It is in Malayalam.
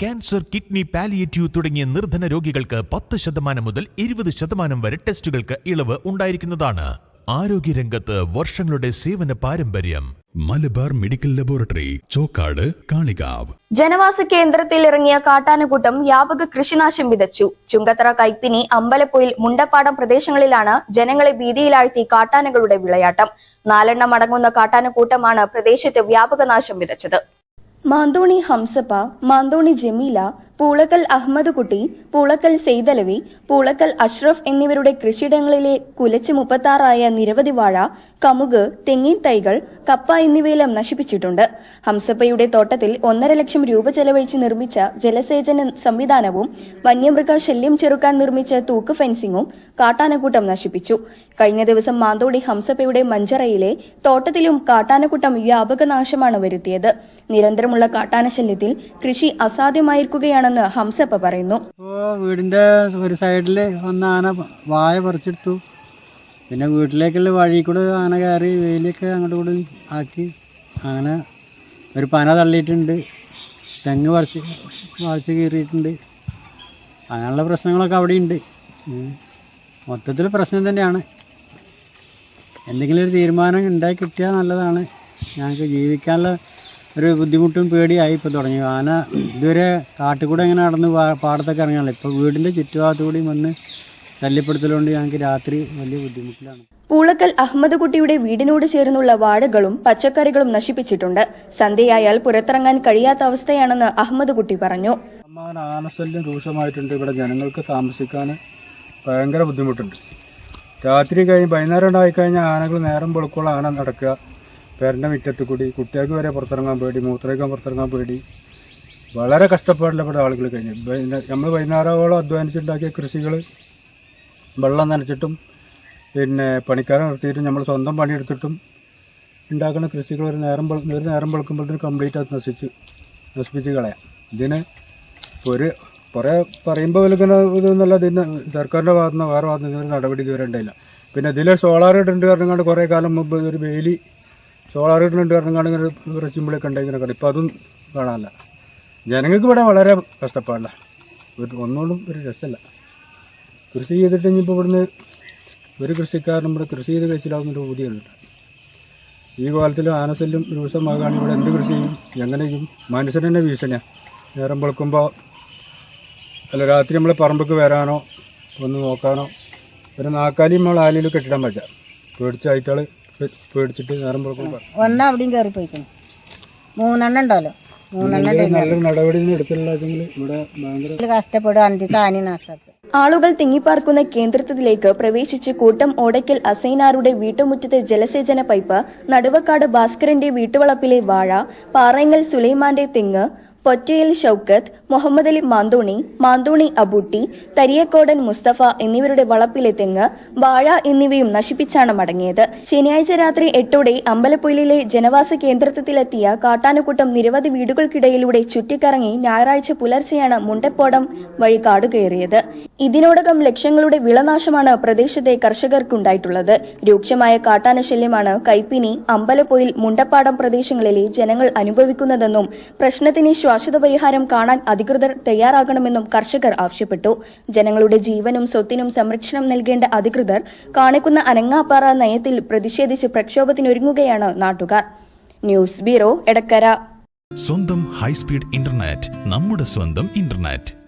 ക്യാൻസർ കിഡ്നി പാലിയേറ്റീവ് തുടങ്ങിയ നിർധന രോഗികൾക്ക് പത്ത് ശതമാനം മുതൽ ഇരുപത് ശതമാനം വരെ ടെസ്റ്റുകൾക്ക് ഇളവ് ഉണ്ടായിരിക്കുന്നതാണ് ആരോഗ്യരംഗത്ത് വർഷങ്ങളുടെ സേവന പാരമ്പര്യം. Malabar medical laboratory Chokkad Kalikavu. ജനവാസ കേന്ദ്രത്തിൽ ഇറങ്ങിയ കാട്ടാനക്കൂട്ടം വ്യാപക കൃഷിനാശം വിതച്ചു. ചുങ്കത്തറ കൈപ്പിനി അമ്പലപ്പൊയിൽ മുണ്ടപ്പാടം പ്രദേശങ്ങളിലാണ് ജനങ്ങളെ ഭീതിയിലാഴ്ത്തി കാട്ടാനകളുടെ വിളയാട്ടം. നാലെണ്ണം അടങ്ങുന്ന കാട്ടാനക്കൂട്ടമാണ് പ്രദേശത്ത് വ്യാപക നാശം വിതച്ചത്. മാന്തോണി ഹംസപ്പ മാന്തോണി ജമീല പൂളക്കൽ അഹമ്മദ് കുട്ടി പൂളക്കൽ സെയ്തലവി പൂളക്കൽ അഷ്റഫ് എന്നിവരുടെ കൃഷിയിടങ്ങളിലെ കുലച്ച് മുപ്പത്താറായ നിരവധി വാഴ കമുക് തെങ്ങിൻ തൈകൾ കപ്പ എന്നിവയെല്ലാം നശിപ്പിച്ചിട്ടുണ്ട്. ഹംസപ്പയുടെ തോട്ടത്തിൽ ഒന്നര ലക്ഷം രൂപ ചെലവഴിച്ച് നിർമ്മിച്ച ജലസേചന സംവിധാനവും വന്യമൃഗ ശല്യം ചെറുക്കാൻ നിർമ്മിച്ച തൂക്ക് ഫെൻസിംഗും കാട്ടാനക്കൂട്ടം നശിപ്പിച്ചു. കഴിഞ്ഞ ദിവസം മാന്തോടി ഹംസപ്പയുടെ മഞ്ചറയിലെ തോട്ടത്തിലും കാട്ടാനക്കൂട്ടം വ്യാപക നാശമാണ് വരുത്തിയത്. നിരന്തരമുള്ള കാട്ടാനശല്യത്തിൽ കൃഷി അസാധ്യമായിരിക്കുകയാണെന്ന് ഹംസപ്പ പറയുന്നു. വീടിന്റെ ഒരു സൈഡിൽ ഒന്ന് ആന വായ പറിച്ചെടുത്തു. പിന്നെ വീട്ടിലേക്കുള്ള വഴി കൂടെ ആന കയറി വെയിലൊക്കെ അങ്ങോട്ട് കൂടി ആക്കി അങ്ങനെ ഒരു പന തള്ളിയിട്ടുണ്ട്. തെങ്ങ് പറിച്ച് വാഴ്ച കീറിയിട്ടുണ്ട്. അങ്ങനെയുള്ള പ്രശ്നങ്ങളൊക്കെ അവിടെയുണ്ട്. മൊത്തത്തിൽ പ്രശ്നം തന്നെയാണ്. എന്തെങ്കിലും ഒരു തീരുമാനം ഉണ്ടായി കിട്ടിയാൽ നല്ലതാണ്. ഞങ്ങൾക്ക് ജീവിക്കാനുള്ള ഒരു ബുദ്ധിമുട്ടും പേടിയായി ഇപ്പോൾ തുടങ്ങി. ആന ഇതുവരെ കാട്ടിൽ കൂടെ ഇങ്ങനെ നടന്ന് പാടത്തൊക്കെ ഇറങ്ങാനുള്ള ഇപ്പോൾ വീടിന്റെ ചുറ്റുഭാഗത്തു കൂടി വന്ന് ശല്യപ്പെടുത്തലുകൊണ്ട് ഞങ്ങൾക്ക് രാത്രി വലിയ ബുദ്ധിമുട്ടിലാണ്. പൂളക്കൽ അഹമ്മദ് കുട്ടിയുടെ വീടിനോട് ചേർന്നുള്ള വാഴകളും പച്ചക്കറികളും നശിപ്പിച്ചിട്ടുണ്ട്. സന്ധ്യയായാൽ പുറത്തിറങ്ങാൻ കഴിയാത്ത അവസ്ഥയാണെന്ന് അഹമ്മദ് കുട്ടി പറഞ്ഞു ആനശല്യം രൂക്ഷമായിട്ടുണ്ട്. ഇവിടെ ജനങ്ങൾക്ക് താമസിക്കാൻ ഭയങ്കര ബുദ്ധിമുട്ടുണ്ട്. രാത്രി കഴിഞ്ഞ് വൈകുന്നേരം ഉണ്ടായിക്കഴിഞ്ഞാൽ ആനകൾ നേരം വെളുക്കുള്ള ആന നടക്കുക. പേരന്റെ മുറ്റത്ത് കൂടി കുട്ടികൾക്ക് വരെ പുറത്തിറങ്ങാൻ പേടി മൂത്രയ്ക്കാൻ പുറത്തിറങ്ങാൻ പേടി. വളരെ കഷ്ടപ്പാടിലപ്പെട്ട ആളുകൾ കഴിഞ്ഞു. നമ്മൾ വൈകുന്നേരമോളം അധ്വാനിച്ചുണ്ടാക്കിയ കൃഷികൾ വെള്ളം നനച്ചിട്ടും പിന്നെ പണിക്കാരെ നിർത്തിയിട്ടും നമ്മൾ സ്വന്തം പണിയെടുത്തിട്ടും ഉണ്ടാക്കുന്ന കൃഷികൾ ഒരു നേരം ഒരു നേരം വെളുക്കുമ്പോഴത്തേന് കംപ്ലീറ്റ് അത് നശിച്ച് നശിപ്പിച്ച് കളയാം. ഇതിന് ഒരു കുറേ പറയുമ്പോൾ വിൽക്കുന്ന ഇതൊന്നുമല്ല ഇതിന് സർക്കാരിന്റെ ഭാഗത്തുനിന്ന് വേറെ ഭാഗത്തുനിന്ന് ഒരു നടപടി ഇതുവരെ ഉണ്ടായില്ല. പിന്നെ ഇതിൽ സോളാർ ഇട്ടുണ്ട് കൊണ്ട് കുറേ കാലം മുമ്പ് ഒരു വേലി സോളാർ ഇടുന്നുണ്ട് കാരണം ഇങ്ങനെ ഒരു ചിമ്പിളൊക്കെ ഉണ്ടായി കണ്ടു ഇപ്പം അതും കാണാനില്ല. ജനങ്ങൾക്ക് ഇവിടെ വളരെ കഷ്ടപ്പാടില്ല. ഒരു ഒന്നുകൊണ്ടും ഒരു രസമല്ല കൃഷി ചെയ്തിട്ട് ഇനിയിപ്പോൾ ഇവിടുന്ന് ഒരു കൃഷിക്കാരനും ഇവിടെ കൃഷി ചെയ്ത് കഴിച്ചില്ലാവുന്നൊരു ബുദ്ധിയുണ്ട് ഈ കാലത്തിൽ ആനശല്യം രൂക്ഷമാകുകയാണെങ്കിൽ ഇവിടെ എന്ത് കൃഷി ചെയ്യും? എങ്ങനെ ചെയ്യും? മനുഷ്യന് തന്നെ ഭീഷണിയാണ് നേരം വെളുക്കുമ്പോൾ അല്ല രാത്രി നമ്മൾ പറമ്പക്ക് വരാനോ ഒന്ന് നോക്കാനോ ഒരു നാക്കാലിയും നമ്മൾ ആലിയിൽ കെട്ടിടാൻ പറ്റുക പേടിച്ച ആയിട്ടാൾ പേടിച്ചിട്ട് ഒന്ന് അവിടെയും കയറി പോയിക്കണം മൂന്നെണ്ണം ഉണ്ടല്ലോ. ആളുകൾ തിങ്ങിപ്പാർക്കുന്ന കേന്ദ്രത്തിലേക്ക് പ്രവേശിച്ച് കൂട്ടം ഓടയ്ക്കൽ അസൈനാറുടെ വീട്ടുമുറ്റത്തെ ജലസേചന പൈപ്പ് നടുവക്കാട് ഭാസ്കരന്റെ വീട്ടുവളപ്പിലെ വാഴ പാറങ്ങൽ സുലൈമാന്റെ തെങ്ങ് പൊറ്റയിൽ ഷൌക്കത്ത് മുഹമ്മദ് അലി മാന്തോണി മാന്തോണി അബൂട്ടി തരിയക്കോടൻ മുസ്തഫ എന്നിവരുടെ വളപ്പിലെ തെങ്ങ് വാഴ എന്നിവയും നശിപ്പിച്ചാണ് മടങ്ങിയത്. ശനിയാഴ്ച രാത്രി എട്ടോടെ അമ്പലപ്പൊയിലിലെ ജനവാസ കേന്ദ്രത്തിലെത്തിയ കാട്ടാനക്കൂട്ടം നിരവധി വീടുകൾക്കിടയിലൂടെ ചുറ്റിക്കറങ്ങി ഞായറാഴ്ച പുലർച്ചെയാണ് മുണ്ടപ്പോടം വഴി കാടുകയറിയത് ഇതിനോടകം ലക്ഷങ്ങളുടെ വിളനാശമാണ് പ്രദേശത്തെ കർഷകർക്കുണ്ടായിട്ടുള്ളത്. രൂക്ഷമായ കാട്ടാനശല്യമാണ് കൈപ്പിനി അമ്പലപ്പൊയിൽ മുണ്ടപ്പാടം പ്രദേശങ്ങളിലെ ജനങ്ങൾ അനുഭവിക്കുന്നതെന്നും പ്രശ്നത്തിന് ശാശ്വത പരിഹാരം കാണാൻ അധികൃതർ തയ്യാറാകണമെന്നും കർഷകർ ആവശ്യപ്പെട്ടു. ജനങ്ങളുടെ ജീവനും സ്വത്തിനും സംരക്ഷണം നൽകേണ്ട അധികൃതർ കാണിക്കുന്ന അനങ്ങാപ്പാറ നയത്തിൽ പ്രതിഷേധിച്ച് പ്രക്ഷോഭത്തിനൊരുങ്ങുകയാണ് നാട്ടുകാർ. News bureau Edakkara. സ്വന്തം ഹൈസ്പീഡ് ഇന്റർനെറ്റ് നമ്മുടെ സ്വന്തം ഇന്റർനെറ്റ്.